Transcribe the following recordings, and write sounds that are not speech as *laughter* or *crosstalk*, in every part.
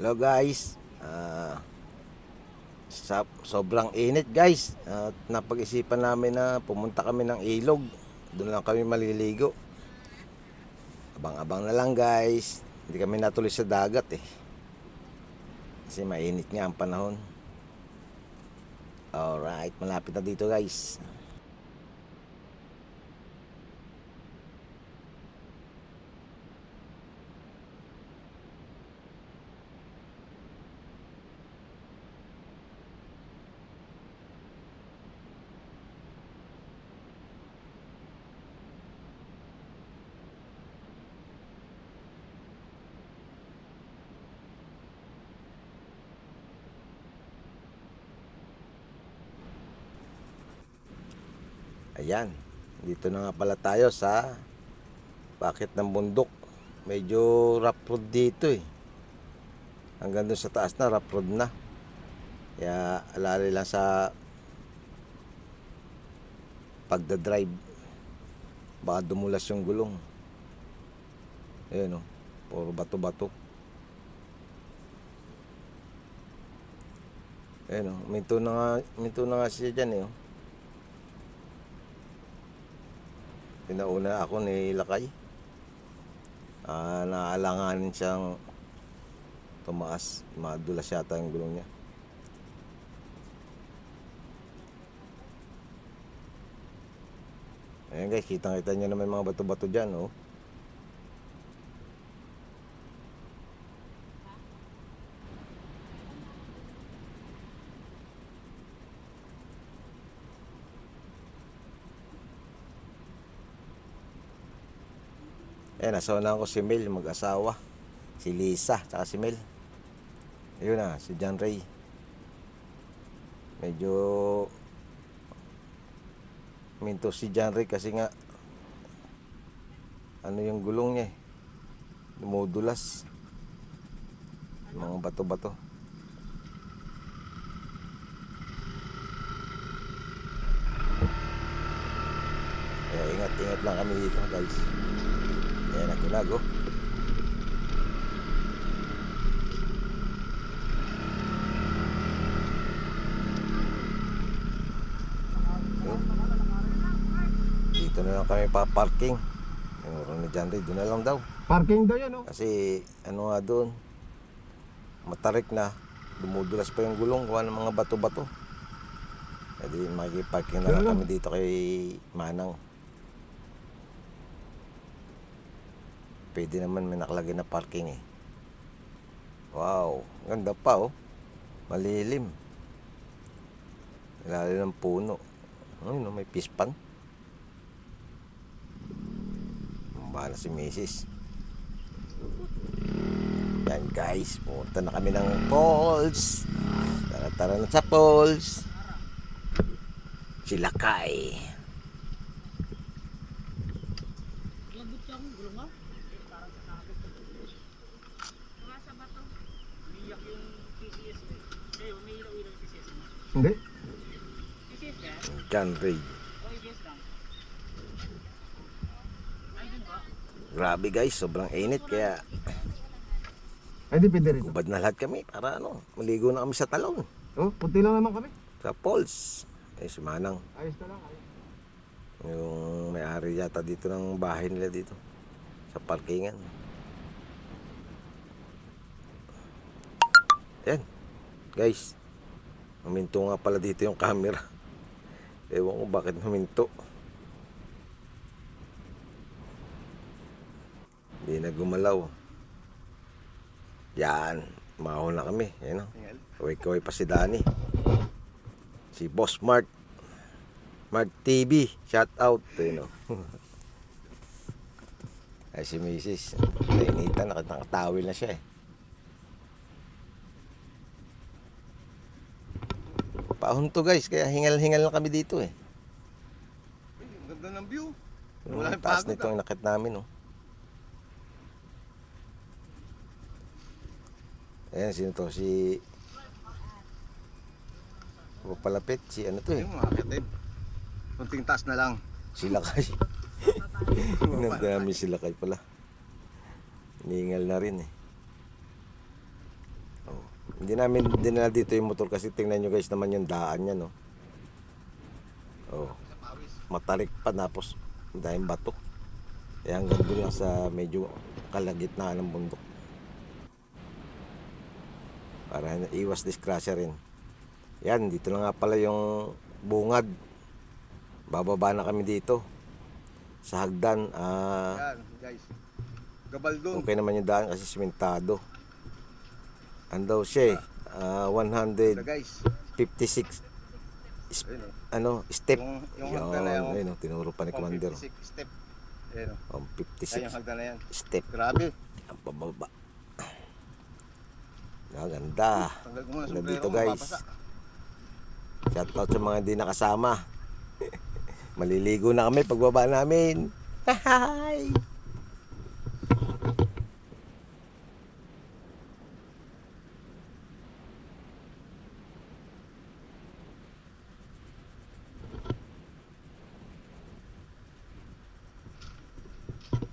Hello guys. Sa, sobrang init guys. At napag-isipan namin na pumunta kami ng ilog. Doon lang kami maliligo. Abang-abang na lang guys. Hindi kami natuloy sa dagat eh. Kasi mainit nga ang panahon. Alright, malapit na dito guys. Ayan, dito na nga pala tayo sa bakit ng bundok. Medyo rough road dito eh. Hanggang doon sa taas na, rough road na. Kaya alali lang sa pagdadrive. Baka dumulas yung gulong. Ayan o, puro bato-bato. Ayan o, minto na nga, minto na nga siya dyan eh. oh. Pinauna ako ni Lakay. Ah, naalanganin siyang tumaas. Madulas yata yung gulong niya. Ayan guys, kitang-kita nyo naman mga bato-bato dyan, oh. Nasaunahan ko si Mel, mag-asawa. Si Lisa, tsaka si Mel. Ayun na, si John Ray. Medyo minto si John Ray kasi nga ano yung gulong niya eh. Dumudulas. Mga bato-bato. Kaya ingat-ingat lang kami dito guys. Ayan ang oh. Yun. Dito na lang kami pa-parking. Yung oras ni John Ray, doon na lang daw. Parking daw yan, oh. Kasi ano nga doon, matarik na, dumudulas pa yung gulong, kuha ng mga bato-bato. Pwede makikiparking na lang kami dito kay Manang. Pwede naman may nakalagay na parking eh. Wow, ganda pa oh. Malilim. Ilalim ng puno. Ayun, oh, may pispan. Bahala si Mrs. Yan guys, pumunta na kami ng falls. Tara, tara na sa falls. Sila John Ray. Grabe guys, sobrang init kaya Ay, di pwede rin. ubad na lahat kami para ano, maligo na kami sa talon. Oh, puti lang naman kami. Sa falls. Eh, si Manang. Ayos na lang, ayos. Yung may-ari yata dito ng bahay nila dito. Sa parkingan. Yan. Guys. Huminto nga pala dito yung camera. Ewan ko bakit huminto. Hindi na gumalaw. Yan. Mahon na kami. Yan o. Kaway-kaway pa si Danny. Si Boss Mart. Mark TV, shout out. Ayun o. *laughs* Ay si Mrs. Nainitan, nak- nakatawil na siya eh. Paahon to guys, kaya hingal-hingal lang kami dito eh. Ang ganda ng view. Yung Wala taas nito ang nakit namin oh. Ayan, sino to? Si... Papalapit, si ano to eh. Yung mga katib. Kunting taas na lang. Sila kay. *laughs* Nagdami sila kay pala. Ningal na rin eh. Hindi namin dinala dito yung motor kasi tingnan nyo guys naman yung daan niya no. Oh, matarik pa tapos dahil bato. Kaya hanggang doon lang sa medyo kalagitnaan ng bundok. Para iwas disgrasya rin. Yan, dito na nga pala yung bungad. Bababa na kami dito. Sa hagdan, ah, Yan, guys. Gabaldon. okay naman yung daan kasi simentado. Andaw siya eh, ah, Ito 156 guys. Ayun oh. ano, step. Yung, yung Yun, hagdan na yan. ayun, oh, tinuro pa ni Commander. 56 step. Ayun oh. Yan 56 yung hagdan na yan. step. Grabe. Ang pababa. Ah, ganda. Ano dito, guys? mapapasa. Shoutout sa mga hindi nakasama. *laughs* Maliligo na kami pagbaba namin. *laughs* Hi!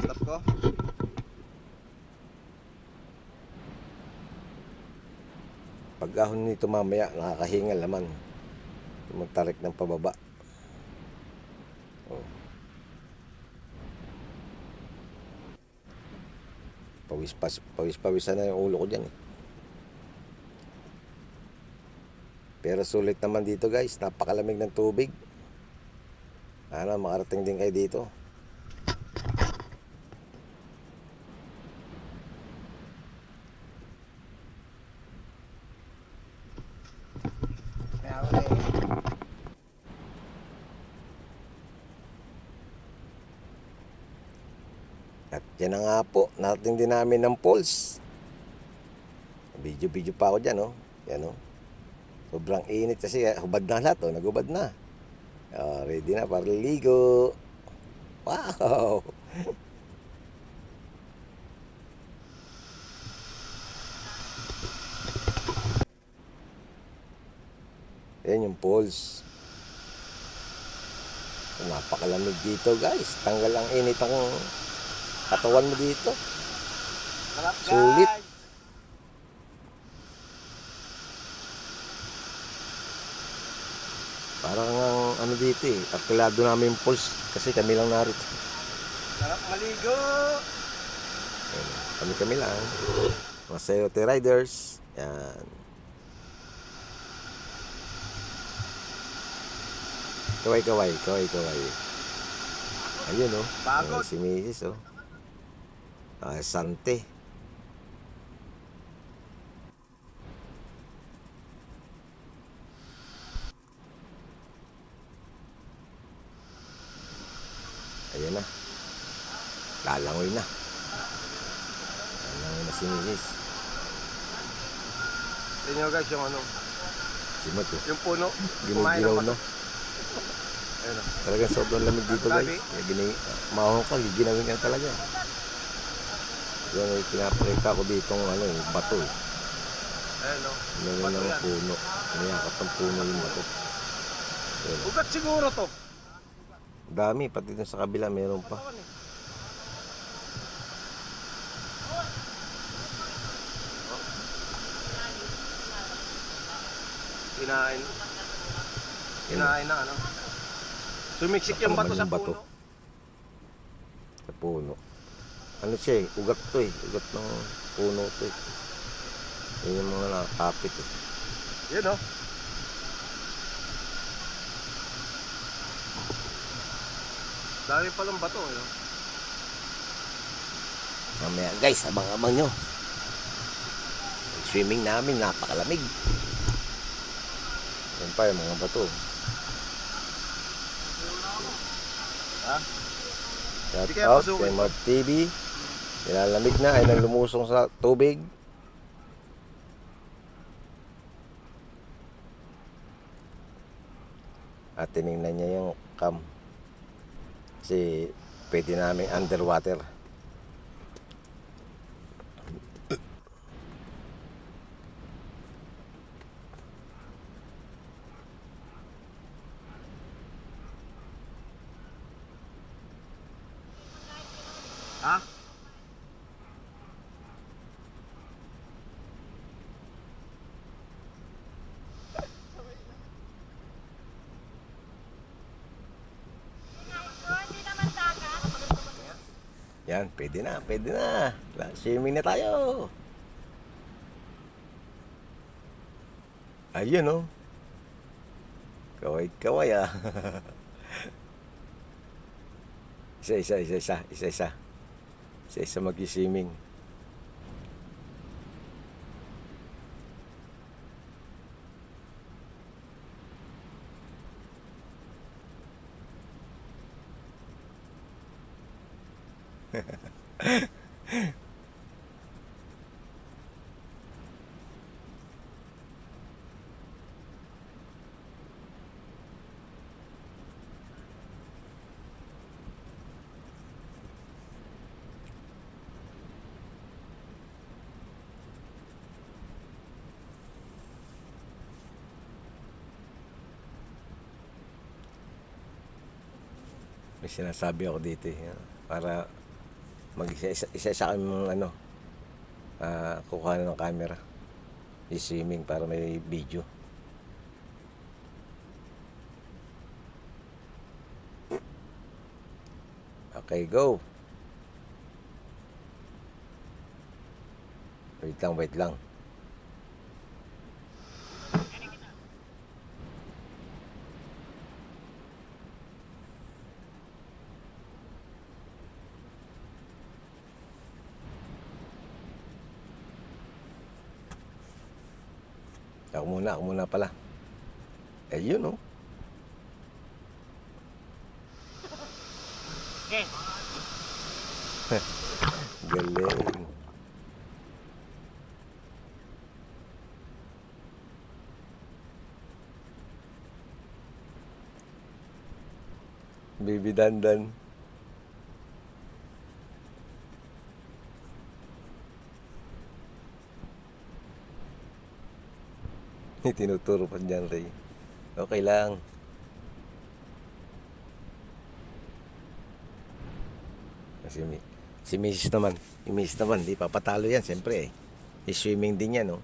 Stop ko. Pag ahon nito mamaya, nakakahingal naman. Magtarik ng pababa. Oh. Pawis pas, pawis pawisan na yung ulo ko diyan eh. Pero sulit naman dito guys, napakalamig ng tubig. Ano, makarating din kayo dito. Kaya ako eh. At yan na narating din namin ng pulse. Video-video pa ako dyan, oh. Yan, oh. Sobrang init kasi, eh, hubad na lahat, oh. Nagubad na. Oh, ready na para ligo. Wow! *laughs* Yan yung pulse. Napakalamig dito, guys. Tanggal ang init ang katawan mo dito. Sulit. Parang ang ano dito eh, arkilado namin yung pulse kasi kami lang narito. Sarap maligo. Kami-kami lang. Mga Sayote Riders. Yan. Kaway-kaway, kaway-kaway. Ayun oh. Pagod. Ayan, si Mrs. oh. Ah, Sante. Ayan na. Lalangoy na. Lalangoy na si Mrs. Tingnan nyo guys yung ano, Si Mat oh. yung puno. *laughs* Ng na. *laughs* Ayun oh. Talagang sobrang lamig dito guys. Ginay, mahong ka, giginawin ka talaga. Yan ay pinapakita ko dito ng ano, eh, bato eh. Ayun. Ano Bato ng puno. Niyakap ng puno yung bato. Yan. Ugat siguro to. Dami, pati dun sa kabila meron pa. Kinain. Kinain na ano. Sumiksik yung bato sa Yung puno. Sa puno. Ano siya eh, ugat to eh. Ugat ng puno to eh. Yan yung mga nakakapit eh. Yun oh. Dami palang bato eh. oh. Mamaya guys, abang-abang nyo. Swimming namin, napakalamig. Yan pa yung mga bato. Ha? Shout out kay? Mark TV. Nilalamig na ay nang lumusong sa tubig. At tinignan niya yung cam. Kasi pwede namin underwater. Ha? Yan, pwede na, pwede na. Swimming na tayo. Ayun oh. Kaway-kaway ah. isa, isa, isa, isa, isa, isa. Isa, isa mag-swimming. May sinasabi ako dito eh, para mag-isa-isa isa-isa kami ano, ah kukuha ng camera. I-swimming para may video. Okay, go. Wait lang, wait lang. Ako muna, ako muna pala. Ayun oh. Okay. *laughs* Galing. Baby Dandan. *laughs* Tinuturo pa dyan, Ray. Okay lang. Si, si Mrs. naman, si Mrs. naman, di papatalo yan, siyempre eh. I-swimming din yan, no?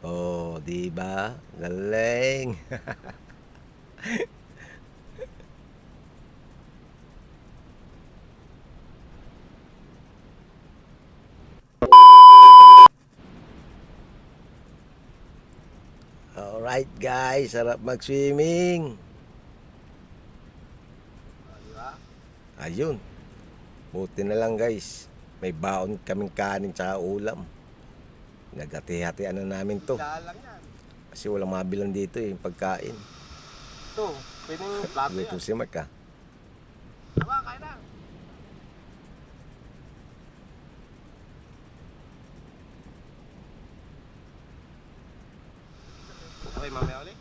Oh, di ba? Galing. *laughs* Alright guys, sarap mag-swimming. Ayun. Buti na lang guys. May baon kaming kanin tsaka ulam. Nagati-hatian na namin to. Kasi walang mabilang dito eh, pagkain. Ito, pwedeng *laughs* plato Dito yan. si Mark ah. Tama, kaya na. Okay, mamaya ulit.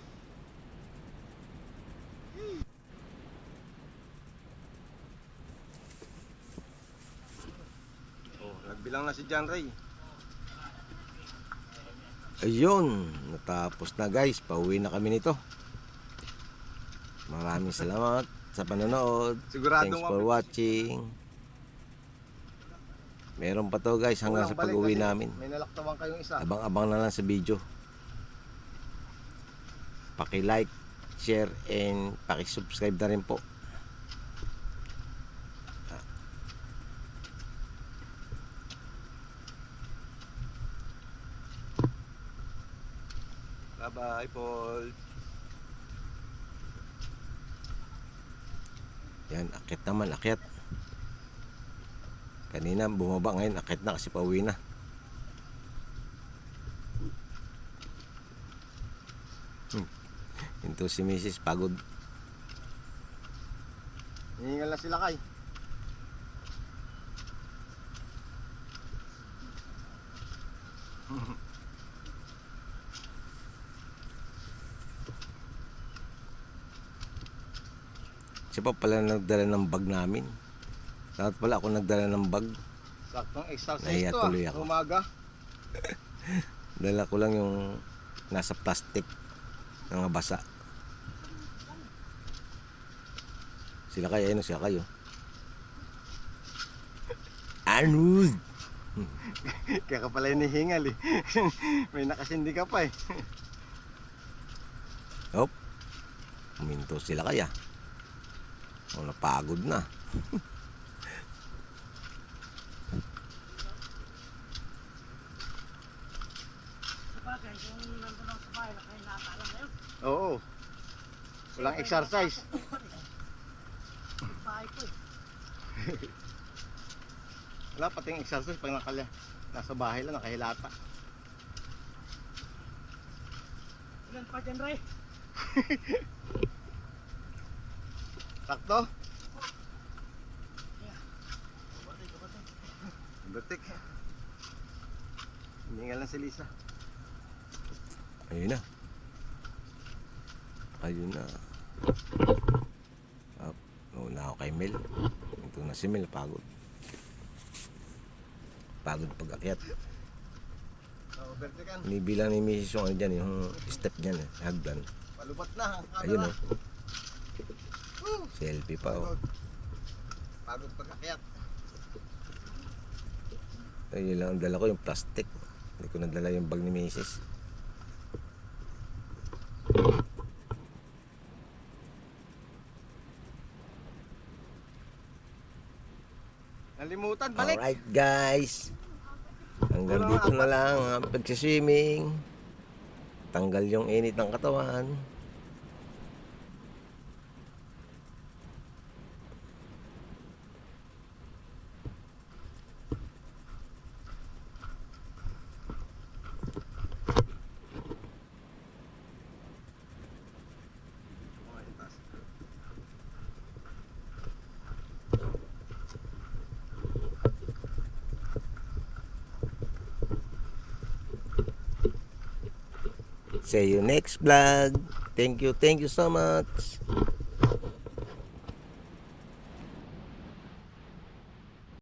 Nagbilang na si John Ray. Ayun, natapos na guys. Pauwi na kami nito. Maraming salamat sa panonood. Siguradong Thanks for watching. Meron pa to guys hanggang sa pag-uwi namin. May nalaktawan kayong isa. Abang-abang na lang sa video. Paki-like, share, and paki-subscribe na rin po. Bye-bye, Paul. Yan, akit naman, akit. Kanina bumaba ngayon, akit na kasi pauwi na. Hmm. Ito si Mrs. pagod. Hihingal na sila kay. *laughs* Siya pa pala nagdala ng bag namin. Dapat pala ako nagdala ng bag. Saktong exercise Nahiya to tuloy ah. ako. Umaga. *laughs* Dala ko lang yung nasa plastic ng mga basa. Sila kayo, ano sila kayo? *laughs* Ano? *laughs* Kaya ka pala hinihingal eh. May nakasindi ka pa eh. Hop. Huminto sila kaya. O, napagod na. Oo. Walang exercise. Wala pati yung exercise pag nakala, nasa bahay lang, nakahilata. Ilan pa dyan, Ray? *laughs* Sakto? Batik. Hindi lang si Lisa. Ayun na. Ayun na. Up. Nauna ako kay Mel. Ito na si Mel, pagod. Pagod pag-akyat. Oh, vertical. Binibilang ni Mrs. yung ano dyan, yung step dyan, eh, hagdan. Palubat na. ang Ayun oh. Selfie pa oh. Pagod pagkakyat. Ayun lang ang dala ko yung plastic. Hindi ko nadala yung bag ni Mrs. Nalimutan, balik. Alright guys. Hanggang dito na lang ang pagsiswimming. Tanggal yung init ng katawan. See you next vlog. Thank you, thank you so much.